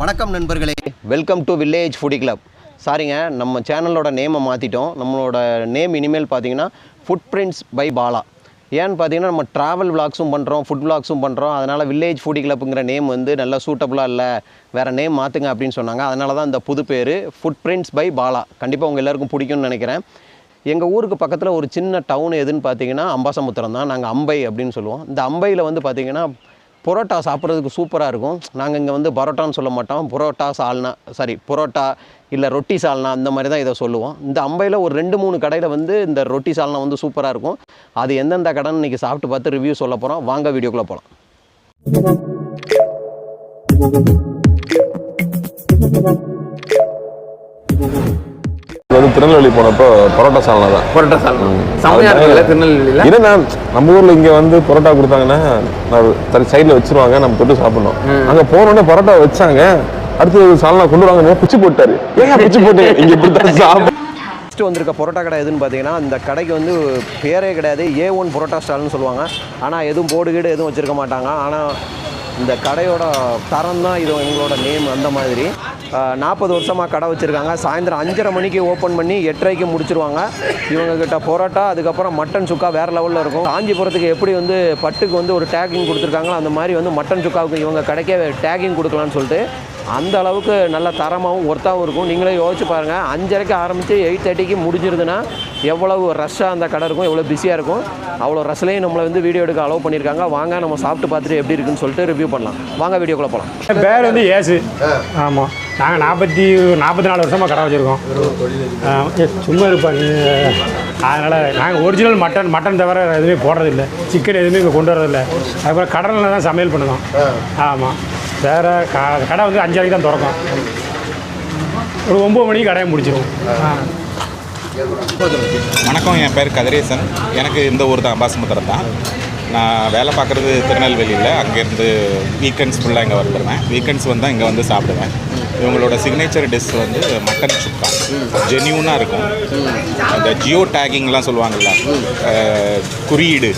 வணக்கம் நண்பர்களே. Welcome to village foodie club சாரிங்க நம்ம சேனலோட நேமை மாற்றிட்டோம் நம்மளோட நேம் இனிமேல் பார்த்தீங்கன்னா ஃபுட் பிரிண்ட்ஸ் பை பாலா ஏன்னு பார்த்தீங்கன்னா நம்ம ட்ராவல் விளாக்ஸும் பண்ணுறோம் ஃபுட் விளாக்ஸும் பண்ணுறோம் அதனால் வில்லேஜ் ஃபுடி கிளப்புங்கிற நேம் வந்து நல்லா சூட்டபுளாக இல்லை வேறு நேம் மாற்றுங்க அப்படின்னு சொன்னாங்க. அதனால தான் இந்த புது பேர் ஃபுட் பிரிண்ட்ஸ் பை பாலா கண்டிப்பாக உங்கள் எல்லாருக்கும் பிடிக்கும்னு நினைக்கிறேன். எங்கள் ஊருக்கு பக்கத்தில் ஒரு சின்ன டவுன் எதுன்னு பார்த்தீங்கன்னா அம்பாசமுத்திரம் தான். நாங்கள் அம்பை அப்படின்னு சொல்லுவோம். இந்த அம்பையில் வந்து பார்த்திங்கன்னா பரோட்டா சாப்பிட்றதுக்கு சூப்பராக இருக்கும். நாங்கள் இங்கே வந்து பரோட்டான்னு சொல்ல மாட்டோம். புரோட்டா சால்னா சாரி புரோட்டா இல்லை ரொட்டி சால்னா அந்த மாதிரி தான் இதை சொல்லுவோம். இந்த அம்பையில் ஒரு ரெண்டு மூணு கடையில் வந்து இந்த ரொட்டி சால்னா வந்து சூப்பராக இருக்கும். அது எந்தெந்த கடைன்னு இன்றைக்கி சாப்பிட்டு பார்த்து ரிவ்யூ சொல்ல போகிறோம் வாங்க வீடியோக்குள்ளே போகலாம் திருநெல்வேலி போனப்போ பரோட்டா சால்னா தான். பரோட்டா சால்னா. செம்மையா இருக்குல்ல திருநெல்வேலியில? என்னன்னா நம்ம ஊர்ல இங்க வந்து பரோட்டா கொடுத்தாங்கன்னா நான் சைடுல வச்சிருவாங்க நம்ம தொட்டு சாப்பிடணும். அங்க போன உடனே பரோட்டா வச்சாங்க. அடுத்து சால்னா கொண்டு வாங்க பிச்சு போட்டாரு. ஏன் பிச்சு போட்டு இங்க இப்படி சாப்பிட ஃபஸ்ட்டு வந்திருக்க பரோட்டா கடை எதுன்னு பார்த்தீங்கன்னா இந்த கடைக்கு வந்து பேரே கிடையாது ஏ ஒன் பரோட்டா ஸ்டால்னு சொல்லுவாங்க. ஆனால் எதுவும் போர்டு கீடு எதுவும் வச்சுருக்க மாட்டாங்க. ஆனால் இந்த கடையோட தரம் தான் இது எங்களோட நேம் அந்த மாதிரி. நாற்பது வருஷமாக கடை வச்சுருக்காங்க. சாயந்தரம் அஞ்சரை மணிக்கு ஓப்பன் பண்ணி எட்டரைக்கு முடிச்சிருவாங்க. இவங்கக்கிட்ட பரோட்டா அதுக்கப்புறம் மட்டன் சுக்கா வேறு லெவலில் இருக்கும். காஞ்சிபுரத்துக்கு எப்படி வந்து பட்டுக்கு வந்து ஒரு டேக்கிங் கொடுத்துருக்காங்களோ அந்த மாதிரி வந்து மட்டன் சுக்காவுக்கு இவங்க கடைக்கே டேக்கிங் கொடுக்கலான்னு சொல்லிட்டு அந்த அளவுக்கு நல்ல தரமாகவும் ஒர்த்தாகவும் இருக்கும். நீங்களே யோசிச்சு பாருங்கள் அஞ்சரைக்கு ஆரம்பித்து எயிட் தேர்ட்டிக்கு முடிஞ்சிருதுன்னா எவ்வளவு ரஷ்ஷாக அந்த கடை இருக்கும் எவ்வளோ பிஸியாக இருக்கும். அவ்வளோ ரஷ்லேயும் நம்மளை வந்து வீடியோ எடுக்க அலோவ் பண்ணியிருக்காங்க. வாங்க நம்ம சாப்பிட்டு பார்த்துட்டு எப்படி இருக்குன்னு சொல்லிட்டு ரிவ்யூ பண்ணலாம். வாங்க வீடியோக்குள்ளே போகலாம் என் பேர் வந்து ஏசு. ஆமாம் நாங்கள் நாற்பத்தி நாற்பத்தி நாலு வருஷமாக கடை வச்சுருக்கோம். சும்மா இருப்பாங்க அதனால் நாங்கள் ஒரிஜினல் மட்டன் மட்டன் தவிர எதுவுமே போடுறதில்ல. சிக்கன் எதுவுமே இங்கே கொண்டு வரதில்லை. அதுக்கப்புறம் கடலில் தான் சமையல் பண்ணுவோம் ஆமாம் வேறு க கடை வந்து அஞ்சரைக்கு தான் திறக்கும். ஒரு ஒம்பது மணிக்கு கடையை முடிச்சிடும் வணக்கம் என் பேர் கதிரேசன். எனக்கு இந்த ஊர் தான் அம்பாசமுத்திரம் தான். நான் வேலை பார்க்குறது திருநெல்வேலியில். அங்கேருந்து வீக்கெண்ட்ஸ் ஃபுல்லாக இங்கே வந்துடுவேன் வீக்கெண்ட்ஸ் வந்தால் இங்கே வந்து சாப்பிடுவேன். இவங்களோட சிக்னேச்சர் டிஷ் வந்து மட்டன் சுக்கா ஜென்யூனாக இருக்கும். அந்த ஜியோ டேகிங்லாம் சொல்லுவாங்கல்ல குறியீடு.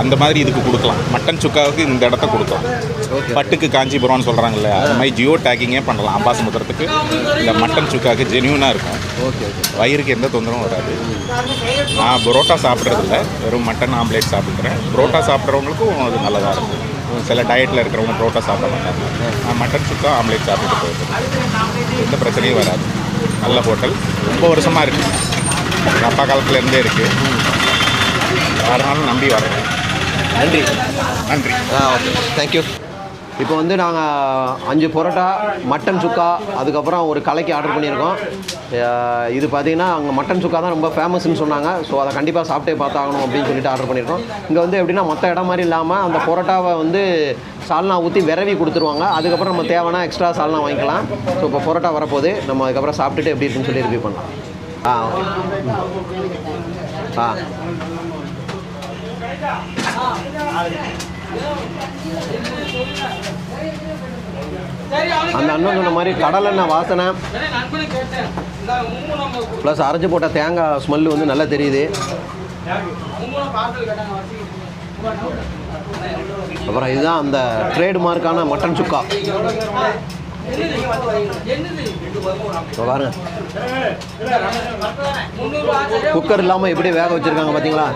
அந்த மாதிரி இதுக்கு கொடுக்கலாம். மட்டன் சுக்காவுக்கு இந்த இடத்த கொடுக்கலாம். பட்டுக்கு காஞ்சிபுரம்னு சொல்கிறாங்கல்ல அந்த மாதிரி ஜியோ டேகிங்கே பண்ணலாம். அம்பாசமுத்திரத்துக்கு இந்த மட்டன் சுக்காவுக்கு ஜென்யூனாக இருக்கும். வயிறுக்கு எந்த தொந்தரவும் வராது. நான் புரோட்டா சாப்பிட்றதில்ல. வெறும் மட்டன் ஆம்லேட் சாப்பிட்றேன். புரோட்டா சாப்பிட்றவங்களுக்கும் அது நல்லதாக இருக்கும். சில டயட்டில் இருக்கிறவங்க புரோட்டா சாப்பிட மாட்டாங்க. மட்டன் சுக்கா ஆம்லேட் சாப்பிட்டு போயிருக்கேன் எந்த பிரச்சனையும் வராது. நல்ல ஹோட்டல் ரொம்ப வருஷமாக இருக்குது அப்பா காலத்துலேருந்தே இருக்குது யாருனாலும் நம்பி வரேன் நன்றி. நன்றி. ஆ ஓகே தேங்க்யூ இப்போ வந்து நாங்கள் அஞ்சு பரோட்டா மட்டன் சுக்கா அதுக்கப்புறம் ஒரு கலைக்கு ஆர்டர் பண்ணியிருக்கோம். இது பார்த்தீங்கன்னா அங்கே மட்டன் சுக்கா தான் ரொம்ப ஃபேமஸ்னு சொன்னாங்க. ஸோ அதை கண்டிப்பாக சாப்பிட்டே பார்த்தாகணும் அப்படின்னு சொல்லிட்டு ஆர்டர் பண்ணியிருக்கோம். இங்கே வந்து எப்படின்னா மற்ற இடம் மாதிரி இல்லாமல் அந்த பரோட்டாவை வந்து சால்னா ஊற்றி விரவி கொடுத்துருவாங்க. அதுக்கப்புறம் நம்ம தேவைன்னா எக்ஸ்ட்ரா சால்னா வாங்கிக்கலாம். ஸோ இப்போ பரோட்டா வரப்போகுது. நம்ம அதுக்கப்புறம் சாப்பிட்டுட்டு எப்படி இருக்குன்னு சொல்லி ரிவ்யூ பண்ணலாம். ஆ. ஓகே ஆ. அந்த அண்ணன் சொன்ன மாதிரி கடலெண்ணெய் வாசனை. ப்ளஸ் அரைச்சி போட்ட தேங்காய் ஸ்மெல்லு வந்து நல்லா தெரியுது. அப்புறம் இதுதான் அந்த ட்ரேட்மார்க்கான மட்டன் சுக்கா. பாருங்க. குக்கர் இல்லாமல் எப்படி வேக வச்சிருக்காங்க பார்த்தீங்களா.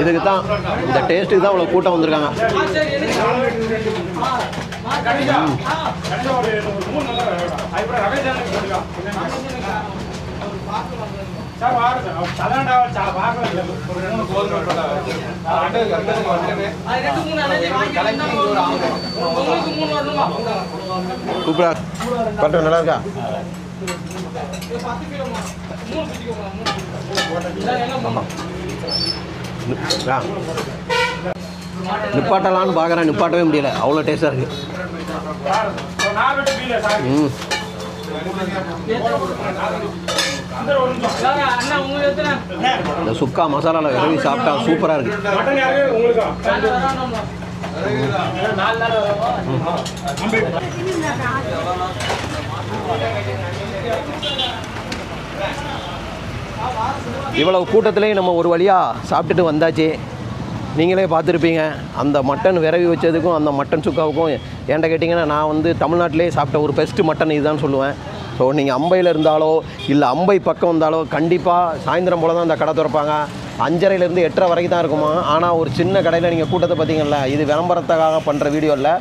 இதுக்கு தான் இந்த டேஸ்ட்டுக்கு தான் இவ்வளோ கூட்டம் வந்திருக்காங்க. சூப்பராக பட்டம் நல்லா இருக்கா? நிப்பாட்டலான்னு பார்க்குறேன் நிப்பாட்டவே முடியல. அவ்வளோ டேஸ்ட்டாக இருக்குது ம். இந்த சுக்கா மசாலாவில் விரவி சாப்பிட்டா சூப்பராக இருக்குது இவ்வளவு கூட்டத்திலையும் நம்ம ஒரு வழியாக சாப்பிட்டுட்டு வந்தாச்சு. நீங்களே பார்த்துருப்பீங்க. அந்த மட்டன் விரவி வச்சதுக்கும் அந்த மட்டன் சுக்காவுக்கும் ஏன்ட்ட கேட்டிங்கன்னா நான் வந்து தமிழ்நாட்டிலே சாப்பிட்ட ஒரு பெஸ்ட்டு மட்டன் இதுதான் சொல்லுவேன். ஸோ நீங்கள் அம்பையில் இருந்தாலோ இல்லை அம்பை பக்கம் வந்தாலோ கண்டிப்பாக சாயந்தரம் போல் தான் இந்த கடை திறப்பாங்க. அஞ்சரைலேருந்து எட்டரை வரைக்கும் தான் இருக்குமா? ஆனால் ஒரு சின்ன கடையில் நீங்கள் கூட்டத்தை பார்த்தீங்களா இது விளம்பரத்துக்காக பண்ணுற வீடியோ இல்லை.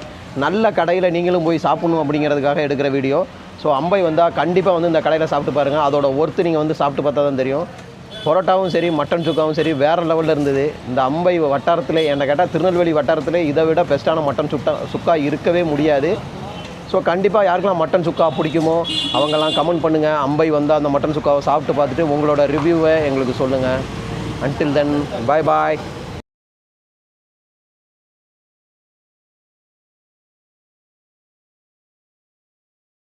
நல்ல கடையில் நீங்களும் போய் சாப்பிடணும் அப்படிங்கிறதுக்காக எடுக்கிற வீடியோ. ஸோ அம்பை வந்தால் கண்டிப்பாக வந்து இந்த கடையில் சாப்பிட்டு பாருங்கள் அதோட ஒர்த்து நீங்கள் வந்து சாப்பிட்டு பார்த்தா தான் தெரியும். பரோட்டாவும் சரி மட்டன் சுக்காவும் சரி வேறு லெவலில் இருந்தது. இந்த அம்பை வட்டாரத்தில் என்னை கேட்டால் திருநெல்வேலி வட்டாரத்தில் இதை விட பெஸ்ட்டான மட்டன் சுட்டா சுக்கா இருக்கவே முடியாது. ஸோ கண்டிப்பாக யாருக்கெல்லாம் மட்டன் சுக்கா பிடிக்குமோ அவங்கெல்லாம் கமெண்ட் பண்ணுங்கள் அம்பை வந்தால் அந்த மட்டன் சுக்காவை சாப்பிட்டு பார்த்துட்டு உங்களோட ரிவ்யூவை எங்களுக்கு சொல்லுங்கள் அன்டில் தென் பாய் பாய்